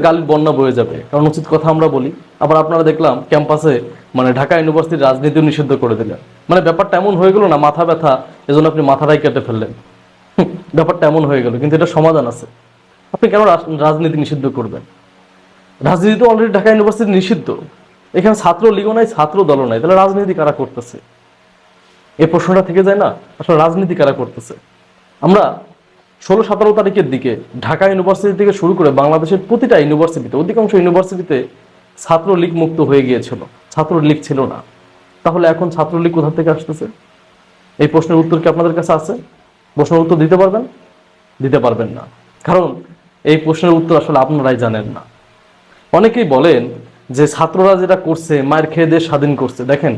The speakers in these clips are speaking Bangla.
গালির বন্যা বয়ে যাবে। কারণ উচিত কথা আমরা বলি। আবার আপনারা দেখলাম ক্যাম্পাসে মানে ঢাকা ইউনিভার্সিটির রাজনীতিও নিষিদ্ধ করে দিলেন। মানে ব্যাপারটা এমন হয়ে গেল না, মাথা ব্যথা, এজন্য আপনি মাথাটাই কেটে ফেললেন। ব্যাপারটা এমন হয়ে গেল, কিন্তু এটা সমাধান আছে। আপনি কেন রাজ- রাজনীতি নিষিদ্ধ করবেন? রাজনীতি তো অলরেডি ঢাকা ইউনিভার্সিটি নিষিদ্ধ। এখানে ছাত্র লীগও নাই, ছাত্র দলও নাই, তাহলে রাজনীতি কারা করতেছে? এই প্রশ্নটা থেকে যায় না, আসলে রাজনীতি কারা করতেছে? আমরা ষোলো, সতেরো তারিখের দিকে ঢাকা ইউনিভার্সিটি থেকে শুরু করে বাংলাদেশের প্রতিটা ইউনিভার্সিটিতে, অধিকাংশ ইউনিভার্সিটিতে ছাত্রলীগ মুক্ত হয়ে গিয়েছিল। ছাত্রলীগ ছিল না। তাহলে এখন ছাত্রলীগ কোথা থেকে আসতেছে? এই প্রশ্নের উত্তর কি আপনাদের কাছে আছে? প্রশ্নের উত্তর দিতে পারবেন? দিতে পারবেন না। কারণ এই প্রশ্নের উত্তর আসলে আপনারাই জানেন না। অনেকেই বলেন যে ছাত্ররা যেটা করছে, মায়ের খেয়ে দিয়ে স্বাধীন করছে। দেখেন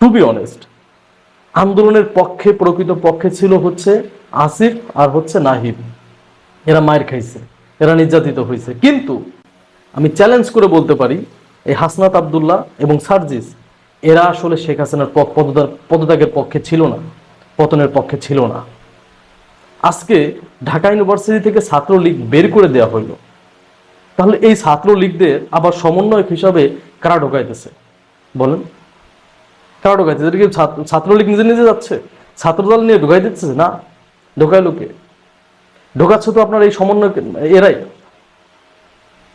টু বি অনেস্ট আন্দোলনের পক্ষে, প্রকৃত পক্ষে ছিল হচ্ছে আসিফ আর হচ্ছে নাহিদ। এরা মায়ের খাইছে, এরা নির্যাতিত হয়েছে কিন্তু আমি চ্যালেঞ্জ করে বলতে পারি, এই হাসনাত আবদুল্লাহ এবং সার্জিস, এরা আসলে শেখ হাসিনার পদ- পদত্যাগের পক্ষে ছিল না, পতনের পক্ষে ছিল না। আজকে ঢাকা ইউনিভার্সিটি থেকে ছাত্রলীগ বের করে দেওয়া হইল। তাহলে এই ছাত্রলীগদের আবার সমন্বয়ক হিসাবে কারা ঢোকাইতেছে? বলেন। কারা ঢোকাইতেছে? কি ছাত্র- ছাত্রলীগ নিজে নিজে যাচ্ছে? ছাত্রদল নিয়ে ঢোকাই দিচ্ছে না? ঢোকায় লোকে ঢোকাচ্ছে তো আপনার এই সমন্বয় এরাই।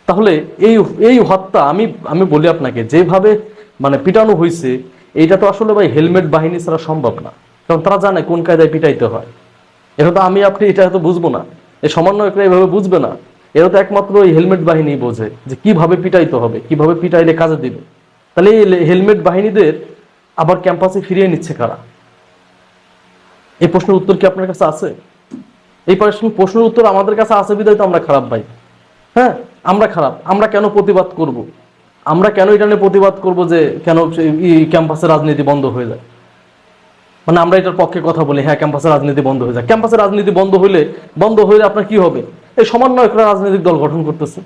তাহলে এই এই হত্যা আমি আমি বলি আপনাকে, যেভাবে মানে পিটানো হয়েছে এইটা তো আসলে ভাই হেলমেট বাহিনী ছাড়া সম্ভব না। কারণ তারা জানে কোন কায়দায় পিটাইতে হয়। এটা তো আমি, আপনি এটা হয়তো বুঝব না। এই সমন্বয়করা এইভাবে বুঝবে না। এরা তো একমাত্র এই হেলমেট বাহিনী বোঝে যে কীভাবে পিটাইতে হবে, কীভাবে পিটাইলে কাজে দিবে। তাহলে এই হেলমেট বাহিনীদের আবার ক্যাম্পাসে ফিরিয়ে নিচ্ছে কারা? এই প্রশ্নের উত্তর কি আপনার কাছে আছে? এই প্রশ্ন- প্রশ্নের উত্তর আমাদের কাছে আছে বিদায় তো আমরা খারাপ ভাই। হ্যাঁ আমরা খারাপ। আমরা কেন প্রতিবাদ করব? আমরা কেন এটা নিয়ে প্রতিবাদ করব যে কেন সে- ই ক্যাম্পাসে রাজনীতি বন্ধ হয়ে যায়? মানে আমরা এটার পক্ষে কথা বলি হ্যাঁ ক্যাম্পাসে রাজনীতি বন্ধ হয়ে যায়। ক্যাম্পাসে রাজনীতি বন্ধ হইলে বন্ধ হইলে আপনার কি হবে? এই সমন্বয়করা রাজনৈতিক দল গঠন করতেছে।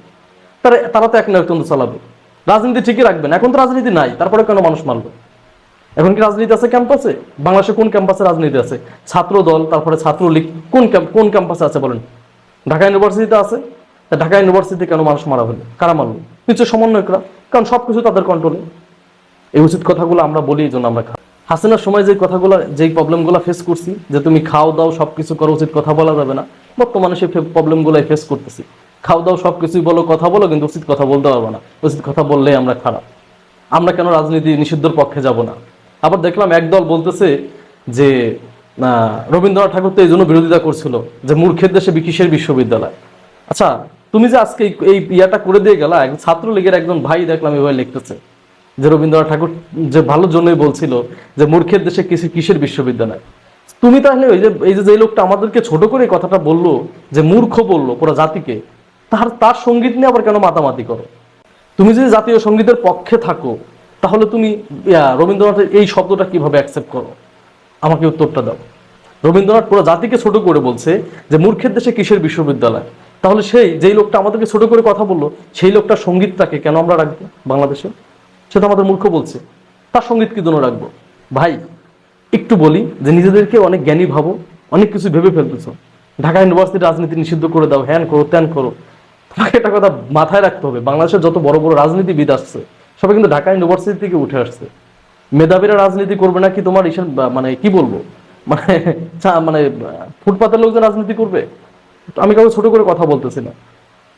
তারা তারা তো এক নায়কতন্ত্র চালাবে। রাজনীতি ঠিকই রাখবেন। এখন তো রাজনীতি নাই তারপরে কেন মানুষ মারবে? এখন কি রাজনীতি আছে ক্যাম্পাসে বাংলাদেশে কোন ক্যাম্পাসে রাজনীতি আছে? ছাত্র দল তারপরে ছাত্রলীগ, কোন কোন ক্যাম্পাসে আছে বলেন? ঢাকা ইউনিভার্সিটিতে আছে। ঢাকা ইউনিভার্সিটিতে কেন মানুষ মারা হলো? কারা মারলো? নিশ্চয় সমন্বয়করা, কারণ সবকিছু তাদের কন্ট্রোলে এই উচিত কথাগুলো আমরা বলি, এই জন্য আমরা হাসিনার সময় যে কথাগুলো, যেই প্রবলেমগুলো ফেস করছি, যে তুমি খাও দাও, সবকিছু করো উচিত, কথা বলা যাবে না। বর্তমানে সেই প্রবলেমগুলো ফেস করতেছি। খাও দাও, সবকিছুই বলো, কথা বলো, কিন্তু উচিত কথা বলতে পারব না। উচিত কথা বললেই আমরা খারাপ। আমরা কেন রাজনীতি নিষিদ্ধর পক্ষে যাব না? আবার দেখলাম একদল বলতেছে যে রবীন্দ্রনাথ ঠাকুর তো এই জন্য বিরোধিতা করছিল যে মূর্খের দেশে কিসের বিশ্ববিদ্যালয়? আচ্ছা তুমি যে আজকে এই- ইয়াটা করে দিয়ে গেলা ছাত্রলীগের একজন ভাই দেখলাম এভাবে লিখতেছে যে রবীন্দ্রনাথ ঠাকুর যে ভালো জন্যই বলছিল যে মূর্খের দেশে কিসের কিসের বিশ্ববিদ্যালয়? তুমি তাহলে ওই যে, এই যে যে লোকটা আমাদেরকে ছোট করে কথাটা বলল, যে মূর্খ বলল পুরো জাতিকে তার তার সংগীত নিয়ে আবার কেন মাতামাতি করো? তুমি যদি জাতীয় সঙ্গীতের পক্ষে থাকো তাহলে তুমি রবীন্দ্রনাথের এই শব্দটা কীভাবে অ্যাকসেপ্ট করো? আমাকে উত্তরটা দাও। রবীন্দ্রনাথ পুরো জাতিকে ছোট করে বলছে যে, মূর্খের দেশে কিসের বিশ্ববিদ্যালয়? তাহলে সেই, যেই লোকটা আমাদেরকে ছোট করে কথা বলল, সেই লোকটা সঙ্গীতটাকে কেন আমরা রাখব বাংলাদেশে? সেটা আমাদের মূর্খ বলছে। তার সংগীত কি জন্য রাখব? ভাই, একটু বলি যে, নিজেদেরকে অনেক জ্ঞানী ভাবো, অনেক কিছু ভেবে ফেলতেছ। ঢাকা ইউনিভার্সিটি রাজনীতি নিষিদ্ধ করে দাও, হ্যান করো, ত্যান করো। তোমাকে একটা কথা মাথায় রাখতে হবে, বাংলাদেশের যত বড় বড় রাজনীতিবিদ আসছে সবাই কিন্তু ঢাকা ইউনিভার্সিটি থেকে উঠে আসছে। মেধাবীরা রাজনীতি করবে নাকি তোমার ইসের মানে কি বলব? মানে মানে ফুটপাতের লোকজন রাজনীতি করবে? আমি কাউকে ছোট করে কথা বলতেছি না।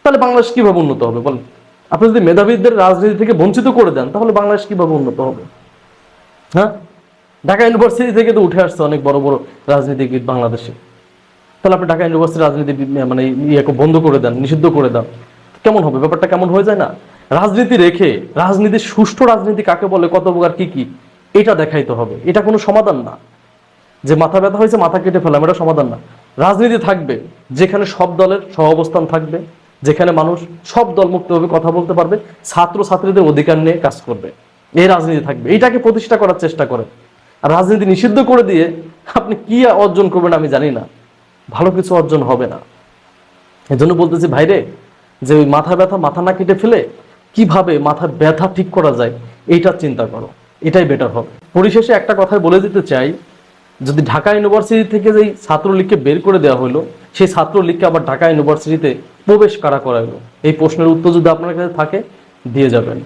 তাহলে বাংলাদেশ কীভাবে উন্নত হবে বলেন? আপনি যদি মেধাবীদের রাজনীতি থেকে বঞ্চিত করে দেন, তাহলে বাংলাদেশ কীভাবে উন্নত হবে? হ্যাঁ? ঢাকা ইউনিভার্সিটি থেকে তো উঠে আসছে অনেক বড় বড় রাজনীতিবিদ বাংলাদেশে। তাহলে আপনি ঢাকা ইউনিভার্সিটি রাজনীতি মানে ইয়ে বন্ধ করে দেন, নিষিদ্ধ করে দেন। কেমন হবে? ব্যাপারটা কেমন হয়ে যায় না? রাজনীতি রেখে রাজনীতির সুষ্ঠু রাজনীতি কাকে বলে, কত প্রকার কি কি, এটা দেখাইতে হবে। এটা কোনো সমাধান না। যে মাথা ব্যথা হয়েছে, মাথা কেটে ফেলাম এটা সমাধান না। রাজনীতি থাকবে, যেখানে সব দলের সহ অবস্থান থাকবে, যেখানে মানুষ সব দল মুক্তভাবে কথা বলতে পারবে ছাত্র ছাত্রীদের অধিকার নিয়ে কাজ করবে। এই রাজনীতি থাকবে। এটাকে প্রতিষ্ঠা করার চেষ্টা করে আর রাজনীতি নিষিদ্ধ করে দিয়ে আপনি কি অর্জন করবেন আমি জানি না। ভালো কিছু অর্জন হবে না। এজন্য বলতেছি, ভাইরে, যে ওই মাথা ব্যথা মাথা না কেটে ফেলে কীভাবে মাথার ব্যথা ঠিক করা যায়, এইটা চিন্তা করো, এটাই বেটার হবে। পরিশেষে একটা কথাই বলে দিতে চাই, যদি ঢাকা ইউনিভার্সিটি থেকে যেই ছাত্রলীগকে বের করে দেওয়া হলো, সেই ছাত্রলীগকে আবার ঢাকা ইউনিভার্সিটিতে প্রবেশ কারা করা করাইলো এই প্রশ্নের উত্তর যদি আপনার কাছে থাকে, দিয়ে যাবেন।